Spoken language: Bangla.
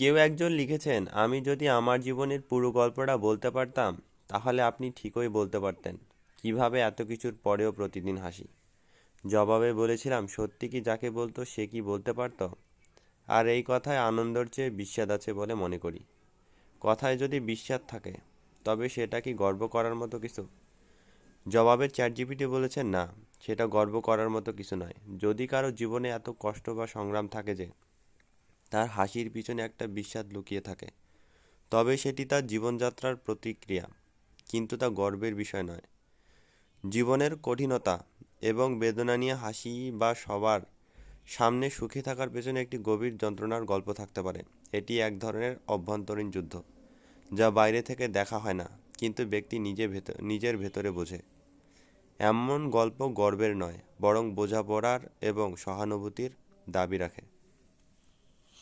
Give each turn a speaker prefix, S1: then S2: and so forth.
S1: কেউ একজন লিখেছেন, আমি যদি আমার জীবনের পুরো গল্পটা বলতে পারতাম, তাহলে আপনি ঠিকই বলতে পারতেন। কীভাবে এত কিছুর পরেও প্রতিদিন হাসি? জবাবে বলেছিলাম, সত্যি কি যাকে বলতো, সে কি বলতে পারতো? আর এই কথায় আনন্দর চেয়ে বিস্বাদ আছে বলে মনে করি। কথায় যদি বিস্বাদ থাকে, তবে সেটা কি গর্ব করার মতো কিছু? জবাবে চ্যাটজিপিটি বলেছেন, না, সেটা গর্ব করার মতো কিছু নয়। যদি কারও জীবনে এত কষ্ট বা সংগ্রাম থাকে যে তার হাসির পিছনে একটা বিস্বাদ লুকিয়ে থাকে। তবে সেটি তার জীবনযাত্রার প্রতিক্রিয়া, কিন্তু তা গর্বের বিষয় নয়। জীবনের কঠিনতা এবং বেদনা নিয়ে হাসি বা সবার সামনে সুখী থাকার পেছনে একটি গভীর যন্ত্রণার গল্প থাকতে পারে। এটি এক ধরনের অভ্যন্তরীণ যুদ্ধ, যা বাইরে থেকে দেখা হয় না, কিন্তু ব্যক্তি নিজে ভেতর, নিজের ভেতরে বোঝে। এমন গল্প গর্বের নয়, বরং বোঝাপড়ার এবং সহানুভূতির দাবি রাখে।